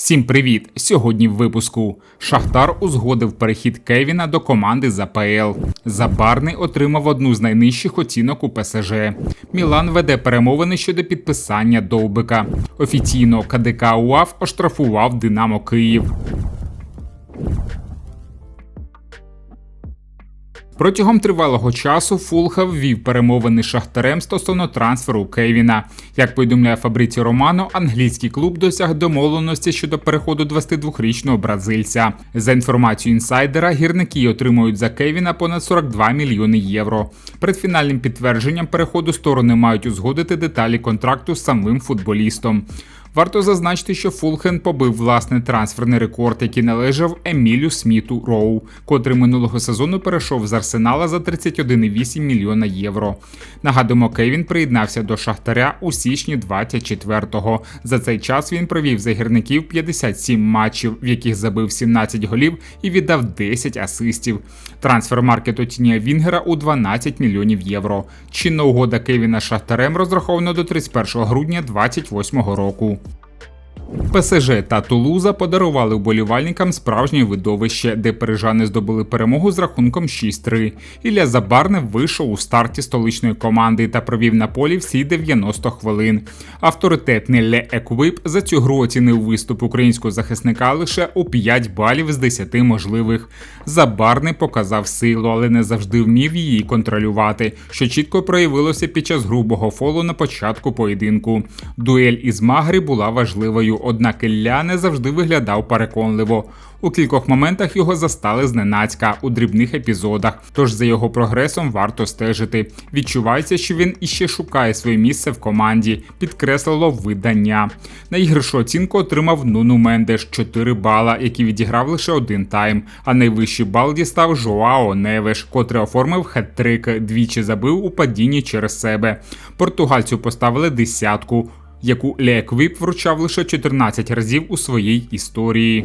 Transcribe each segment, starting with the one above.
Всім привіт! Сьогодні в випуску Шахтар узгодив перехід Кевіна до команди за ПЛ. Забарний отримав одну з найнижчих оцінок у ПСЖ. Мілан веде перемовини щодо підписання Довбика. Офіційно КДК УАФ оштрафував Динамо Київ. Протягом тривалого часу Фулха ввів перемовини з Шахтарем стосовно трансферу Кевіна. Як повідомляє Фабриці Романо, англійський клуб досяг домовленості щодо переходу 22-річного бразильця. За інформацією інсайдера, гірники отримують за Кевіна понад 42 мільйони євро. Перед фінальним підтвердженням переходу сторони мають узгодити деталі контракту з самим футболістом. Варто зазначити, що Фулхен побив власний трансферний рекорд, який належав Емілю Сміту Роу, котрий минулого сезону перейшов з Арсенала за 31,8 мільйона євро. Нагадуємо, Кевін приєднався до Шахтаря у січні 24-го. За цей час він провів за гірників 57 матчів, в яких забив 17 голів і віддав 10 асистів. Трансфер маркету Тінія Вінгера у 12 мільйонів євро. Чинна угода Кевіна Шахтарем розрахована до 31 грудня 28 року. ПСЖ та Тулуза подарували вболівальникам справжнє видовище, де парижани здобули перемогу з рахунком 6-3. Ілля Забарне вийшов у старті столичної команди та провів на полі всі 90 хвилин. Авторитетний Ле Еквип за цю гру оцінив виступ українського захисника лише у 5 балів з 10 можливих. Забарний показав силу, але не завжди вмів її контролювати, що чітко проявилося під час грубого фолу на початку поєдинку. Дуель із Магрі була важливою однак Ілля не завжди виглядав переконливо. У кількох моментах його застали зненацька у дрібних епізодах, тож за його прогресом варто стежити. Відчувається, що він іще шукає своє місце в команді, підкреслило видання. Найгіршу оцінку отримав Нуну Мендеш 4 бала, який відіграв лише один тайм. А найвищий бал дістав Жоао Невеш, котрий оформив хет-трик, двічі забив у падінні через себе. Португальцю поставили десятку яку Леквіп вручав лише 14 разів у своїй історії.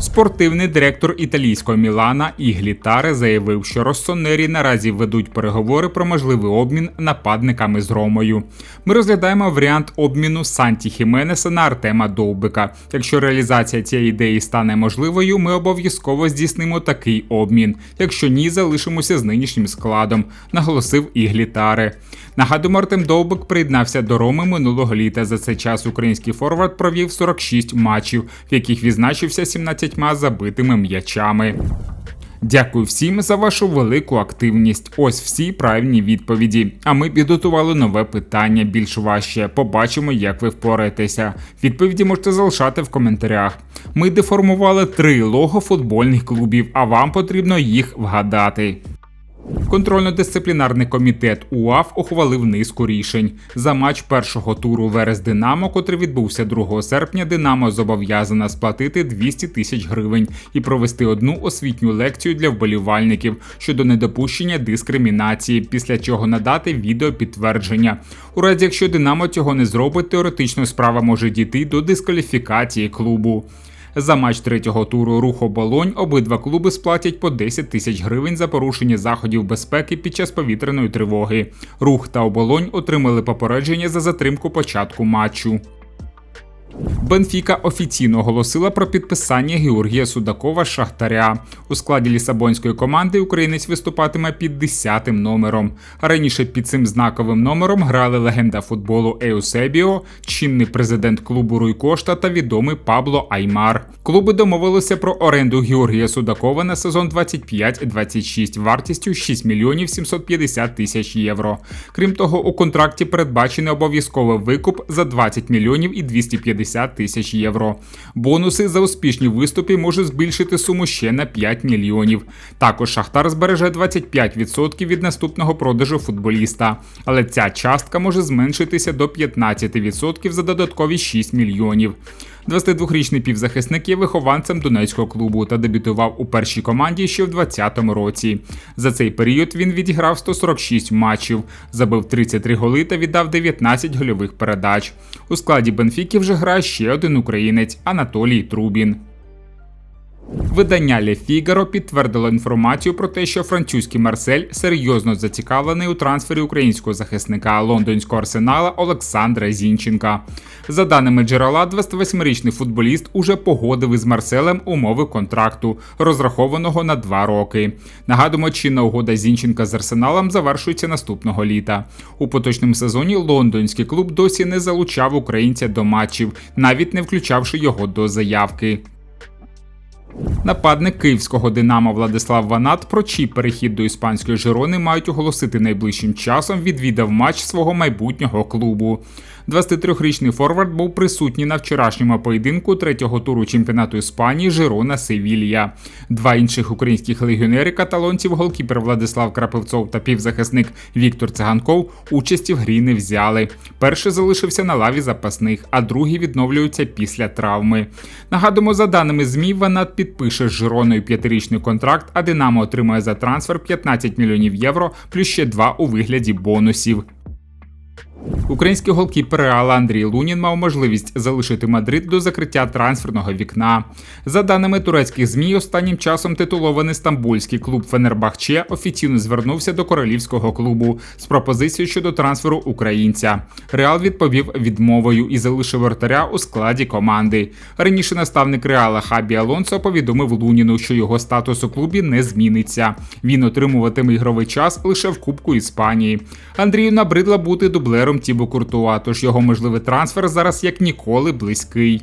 Спортивний директор італійського Мілана Іглітаре заявив, що Россонері наразі ведуть переговори про можливий обмін нападниками з Ромою. Ми розглядаємо варіант обміну Санті Хіменеса на Артема Довбика. Якщо реалізація цієї ідеї стане можливою, ми обов'язково здійснимо такий обмін. Якщо ні, залишимося з нинішнім складом, наголосив Іглітаре. Нагадуємо, Артем Довбик приєднався до Роми минулого літа. За цей час український форвард провів 46 матчів, в яких відзначився 17 забитими м'ячами. Дякую всім за вашу велику активність. Ось всі правильні відповіді. А ми підготували нове питання більш важче. Побачимо, як ви впораєтеся. Відповіді можете залишати в коментарях. Ми деформували три лого футбольних клубів, а вам потрібно їх вгадати. Контрольно-дисциплінарний комітет УАФ ухвалив низку рішень. За матч першого туру Верес Динамо, котрий відбувся 2 серпня, Динамо зобов'язана сплатити 200 тисяч гривень і провести одну освітню лекцію для вболівальників щодо недопущення дискримінації, після чого надати відеопідтвердження. У разі якщо Динамо цього не зробить, теоретично справа може дійти до дискваліфікації клубу. За матч третього туру руху Болонь обидва клуби сплатять по 10 тисяч гривень за порушення заходів безпеки під час повітряної тривоги. Рух та оболонь отримали попередження за затримку початку матчу. Бенфіка офіційно оголосила про підписання Георгія Судакова Шахтаря. У складі лісабонської команди українець виступатиме під 10-тим номером. Раніше під цим знаковим номером грали легенда футболу Еусебіо, чинний президент клубу Руй Кошта та відомий Пабло Аймар. Клуби домовилися про оренду Георгія Судакова на сезон 25-26 вартістю 6 мільйонів 750 тисяч євро. Крім того, у контракті передбачений обов'язковий викуп за 20 мільйонів і 250 50 тисяч євро. Бонуси за успішні виступи можуть збільшити суму ще на 5 мільйонів. Також Шахтар збереже 25% від наступного продажу футболіста, але ця частка може зменшитися до 15% за додаткові 6 мільйонів. 22-річний півзахисник є вихованцем донецького клубу та дебютував у першій команді ще в 2020 році. За цей період він відіграв 146 матчів, забив 33 голи та віддав 19 гольових передач. У складі Бенфіки вже грає ще один українець Анатолій Трубін. Видання Le Figaro підтвердило інформацію про те, що французький Марсель серйозно зацікавлений у трансфері українського захисника лондонського арсенала Олександра Зінченка. За даними джерела, 28-річний футболіст уже погодив із Марселем умови контракту, розрахованого на два роки. Нагадуємо, чинна угода Зінченка з арсеналом завершується наступного літа. У поточному сезоні лондонський клуб досі не залучав українця до матчів, навіть не включавши його до заявки. Нападник київського Динамо Владислав Ванат, про чий перехід до іспанської Жирони мають оголосити найближчим часом, відвідав матч свого майбутнього клубу. 23-річний форвард був присутній на вчорашньому поєдинку третього туру чемпіонату Іспанії Жирона Севілья. Два інших українських легіонери каталонців, голкіпер Владислав Крапивцов та півзахисник Віктор Циганков участі в грі не взяли. Перший залишився на лаві запасних, а другий відновлюється після травми. Нагадуємо, за даними ЗМІ, Ванат підпише з Жироною п'ятирічний контракт, а Динамо отримає за трансфер 15 мільйонів євро, плюс ще два у вигляді бонусів. Український голкіпер Реала Андрій Лунін мав можливість залишити Мадрид до закриття трансферного вікна. За даними турецьких змі, останнім часом титулований стамбульський клуб Фенербахче офіційно звернувся до королівського клубу з пропозицією щодо трансферу українця. Реал відповів відмовою і залишив вратаря у складі команди. Раніше наставник Реала Хабі Алонсо повідомив Луніну, що його статус у клубі не зміниться. Він отримуватиме ігровий час лише в Кубку Іспанії. Андрію набридло бути дублером Тібо Куртуа, тож його можливий трансфер зараз як ніколи близький.